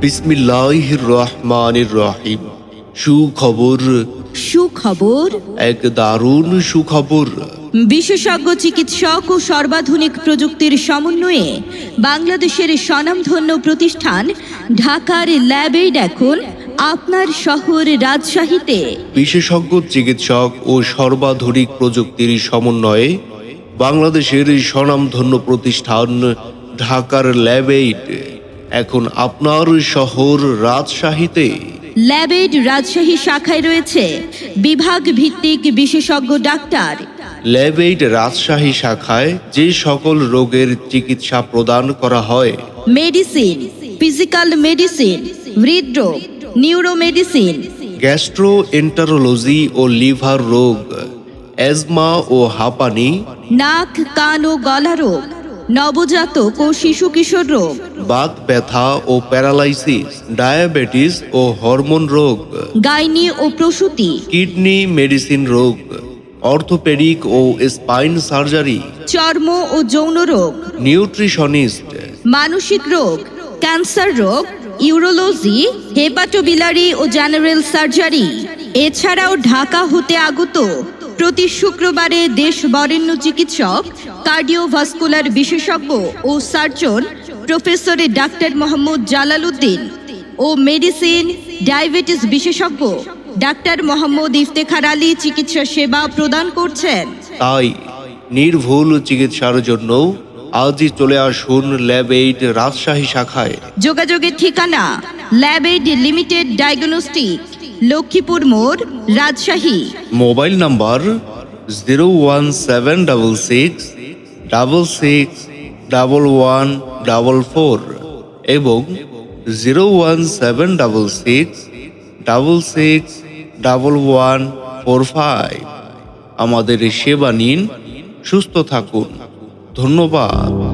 বিসমিল্লাহ রহমানির রহিম। সুখবর। সুখবর। এক দারুণ সুখবর। বিশেষজ্ঞ চিকিৎসক ও সর্বাধুনিক প্রযুক্তির সমন্বয়ে বাংলাদেশের স্বনামধন্য প্রতিষ্ঠান ঢাকার ল্যাবেইড এখন আপনার শহর রাজশাহীতে। বিশেষজ্ঞ চিকিৎসক ও সর্বাধুনিক প্রযুক্তির সমন্বয়ে বাংলাদেশের স্বনামধন্য প্রতিষ্ঠান ঢাকার ল্যাবেইড এখন আপনার শহর রাজশাহীতে। ল্যাবেড রাজশাহী শাখায় রয়েছে বিভাগ ভিত্তিক বিশেষজ্ঞ ডাক্তার। ল্যাবেইড রাজশাহী শাখায় যে সকল রোগের চিকিৎসা প্রদান করা হয়। মেডিসিন ফিজিক্যাল মেডিসিন হৃদরোগ নিউরোমেডিসিন। গ্যাস্ট্রো এন্টারোলজি ও লিভার রোগ অ্যাজমা ও হাঁপানি। নাক কান ও গলা রোগ নবজাতক ও শিশু কিশোর রোগ। বাত ব্যথা ও প্যারালাইসিস ডায়াবেটিস ও হরমোন রোগ। গাইনি ও প্রসূতি। কিডনি মেডিসিন রোগ। অর্থোপেডিক ও স্পাইন সার্জারি। চর্ম ও যৌন রোগ। নিউট্রিশনিস্ট। মানসিক রোগ। ক্যান্সার রোগ। ইউরোলজি হেপাটোবিলারি ও জেনারেল সার্জারি। এছাড়াও ঢাকা হতে আগত প্রতি শুক্রবারে দেশ বরেণ্য চিকিৎসক কার্ডিওভাস্কুলার বিশেষজ্ঞ ও surgeon professor doctor Mohammad Jalal Uddin ও মেডিসিন ডায়াবেটিস বিশেষজ্ঞ ডাক্তার মোহাম্মদ ইফতেখার আলী চিকিৎসা সেবা প্রদান করছেন। তাই নির্ভুল চিকিৎসার জন্য আজই চলে আসুন ল্যাব এইড রাজশাহী শাখায়। যোগাযোগের ঠিকানা ল্যাবেড লিমিটেড ডায়াগনস্টিক। লক্ষ্মীপুর মোড়, Rajshahi. Mobile number zero one seven double six double six double one double four এবং zero one seven double six double six double one four five. আমাদের সেবা নিন। সুস্থ থাকুন। ধন্যবাদ।